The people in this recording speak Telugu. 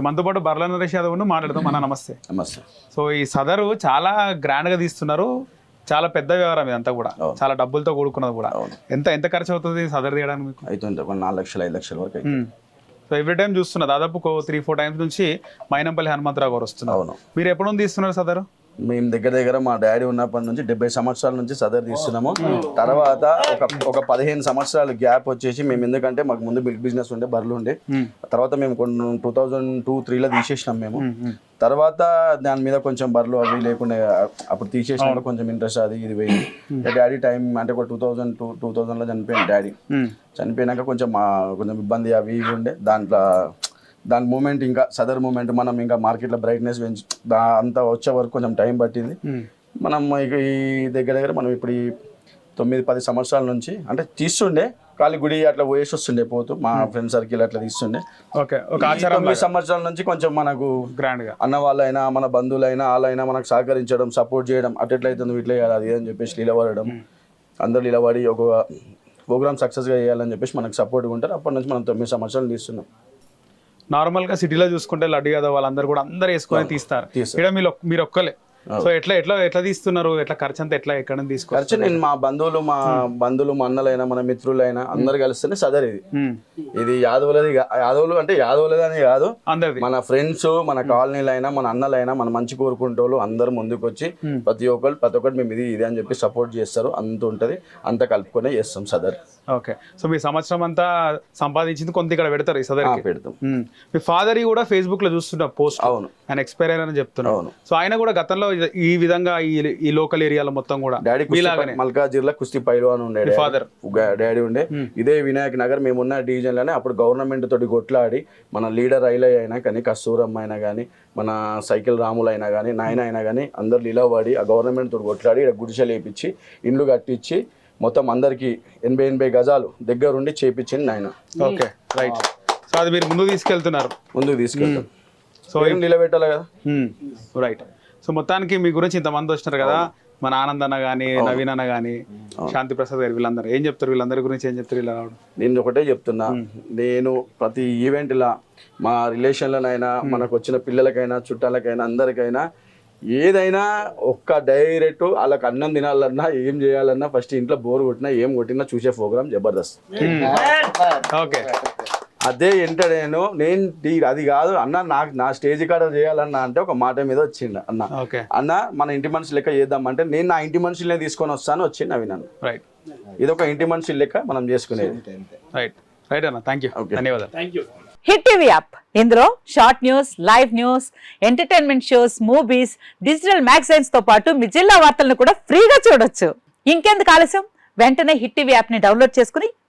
సో మనతో పాటు బర్ల నరేష్ యాదవ్ను మాట్లాడదాం మన నమస్తే. నమస్తే. సో ఈ సదరు చాలా గ్రాండ్గా తీస్తున్నారు చాలా పెద్ద వ్యవహారం ఇదంతా కూడా. చాలా డబ్బులతో కూడుకున్నది కూడా. ఎంత ఎంత ఖర్చు అవుతుంది సదర్ తీయడానికి మీకు? అవుతుంది ఒక నాలుగు లక్షలు ఐదు లక్షల వరకు. సో ఎవ్రీ టైం చూస్తున్నా దాదాపు త్రీ ఫోర్ టైమ్స్ నుంచి మైనంపల్లి హనుమంతరావు గారు వస్తున్నారు. మీరు ఎప్పుడు తీస్తున్నారు సదరు? మేము దగ్గర దగ్గర మా డాడీ ఉన్నప్పటి నుంచి డెబ్బై సంవత్సరాల నుంచి సదర్ తీస్తున్నాము. తర్వాత ఒక ఒక పదిహేను సంవత్సరాలు గ్యాప్ వచ్చేసి మేము ఎందుకంటే మాకు ముందు మిల్క్ బిజినెస్ ఉండే బర్రెలు ఉండే. తర్వాత మేము కొన్ని టూ థౌజండ్ టూ త్రీలో తీసేసినాం మేము. తర్వాత దాని మీద కొంచెం బర్రెలు అవి లేకుండా అప్పుడు తీసేసినప్పుడు కొంచెం ఇంట్రెస్ట్ అది ఇది పోయింది. డాడీ టైం అంటే ఒక టూ థౌజండ్ టూ టూ థౌజండ్లో చనిపోయింది డాడీ. చనిపోయినాక కొంచెం మా కొంచెం ఇబ్బంది అవి ఇవి ఉండే. దాంట్లో దాని మూమెంట్ ఇంకా సదర్ మూమెంట్ మనం ఇంకా మార్కెట్లో బ్రైట్నెస్ పెంచి దా అంతా వచ్చే వరకు కొంచెం టైం పట్టింది. మనం ఇక ఈ దగ్గర దగ్గర మనం ఇప్పుడు ఈ తొమ్మిది పది సంవత్సరాల నుంచి అంటే తీస్తుండే కాలి గుడి అట్లా పోయేసి వస్తుండే పోతూ మా ఫ్రెండ్ సర్కిల్ అట్లా తీస్తుండే. ఓకే ఒక తొమ్మిది సంవత్సరాల నుంచి కొంచెం మనకు గ్రాండ్గా. అన్న వాళ్ళైనా మన బంధువులైనా వాళ్ళైనా మనకు సహకరించడం సపోర్ట్ చేయడం అటు ఎట్లయితుంది ఇట్లా చేయాలి అది అని చెప్పేసి నిలబడడం అందరు నిలబడి ఒక ప్రోగ్రామ్ సక్సెస్గా చేయాలని చెప్పేసి మనకు సపోర్ట్గా ఉంటారు. అప్పటి నుంచి మనం తొమ్మిది సంవత్సరాలు తీస్తున్నాం. నార్మల్గా సిటీలో చూసుకుంటే లడ్డు యాదవ్ వాళ్ళందరూ కూడా అందరు వేసుకొని తీస్తారు. ఇక్కడ మీరు మీరు ఒక్కలే సో ఎట్లా ఎట్లా ఎట్లా తీస్తున్నారు? ఎట్లా ఖర్చు అంతా ఎట్లా ఎక్కడ తీసుకోవచ్చు ఖర్చు నేను మా బంధువులు మా బంధువులు మా అన్నలైనా మన మిత్రులైనా అందరు కలిస్తేనే సదర్ ఇది. ఇది యాదవులది యాదవులు అంటే యాదవులది అని కాదు మన ఫ్రెండ్స్ మన కాలనీలైనా మన అన్నలైనా మన మంచి కోరుకుంటే వాళ్ళు అందరు ముందుకు వచ్చి ప్రతి ఒక్కరు ప్రతి ఒక్కరు మేము ఇది ఇది అని చెప్పి సపోర్ట్ చేస్తారు. అంత ఉంటది. అంత కలుపుకొనే చేస్తాం సదర్. ఓకే. సో మీ సంవత్సరం అంతా సంపాదించింది కొంత ఇక్కడ పెడతారు ఈ ఆ, సదర్కి? పెడతాం. మీ ఫాదర్ కూడా ఫేస్బుక్లో చూస్తున్నా పోస్ట్ అవును. ఆయన ఎక్స్పైర్ అయిన చెప్తున్నారు. అవును. సో ఆయన కూడా గతంలో ఈ విధంగా ఈ ఈ లోకల్ ఏరియాలో మొత్తం కూడా డాడీ మల్కాజిర్లా కుస్తీ పైలు అని ఉండే. గా- డాడీ ఉండే. ఇదే వినాయక్ నగర్ మేమున్న డివిజన్లోనే అప్పుడు గవర్నమెంట్ తోటి కొట్లాడి మన లీడర్ ఐలయ్య అయినా కానీ కస్తూరమ్మ అయినా కానీ మన సైకిల్ రాములు అయినా కానీ నాయన అయినా కానీ అందరు నిలబడి ఆ గవర్నమెంట్ తోటి కొట్లాడి ఇక్కడ గుడిసెలు ఇండ్లు కట్టించి మొత్తం అందరికి ఎనభై ఎనభై గజాలు దగ్గరుండి చేపించింది నాయన. Okay right. సో అది మీరు ముందు తీసుకెళ్తున్నారు. ముందుకు తీసుకెళ్తాం. సో ఏం నిలబెట్టాలి కదా? రైట్. సో మొత్తానికి మీ గురించి ఇంతమంది వచ్చినారు కదా. మన ఆనంద్ అన్న కానీ నవీన్ అన్న కానీ శాంతి ప్రసాద్ గారు వీళ్ళందరూ. ఏం చెప్తారు? వీళ్ళందరి గురించి ఏం చెప్తారు? ఇలా నేను ఒకటే చెప్తున్నా. నేను ప్రతి ఈవెంట్లా మా రిలేషన్లనైనా మనకు వచ్చిన పిల్లలకైనా చుట్టాలకైనా అందరికైనా ఏదైనా ఒక్క డైరెక్ట్ వాళ్ళకి అన్నం తినాలన్నా ఏం చేయాలన్నా ఫస్ట్ ఇంట్లో బోర్ కొట్టినా ఏం కొట్టినా చూసే ప్రోగ్రామ్ జబర్దస్త్. ఓకే. అదే ఎంటర్టైన్ నేను టీ- అది కాదు అన్న నాకు నా స్టేజ్ కాడ చేయాలన్నా అంటే ఒక మాట మీద వచ్చిండు అన్న. ఓకే. అన్న మన ఇంటి మనిషి లెక్క చేద్దామంటే నేను నా ఇంటి మనుషులనే తీసుకొని వస్తాను వచ్చింది అవి నన్ను. రైట్ ఇది ఒక ఇంటి మనిషి లెక్క మనం చేసుకునేది. రైట్ రైట్ అన్న థ్యాంక్ యూ. ధన్యవాదాలు. హిట్ టీవీ యాప్ ఇందులో short news live news entertainment shows movies digital మ్యాగజైన్స్తో పాటు మీ జిల్లా వార్తలను కూడా ఫ్రీగా చూడొచ్చు. ఇంకెందుకు ఆలస్యం? వెంటనే హిట్ టీవీ యాప్ని డౌన్లోడ్ చేసుకుని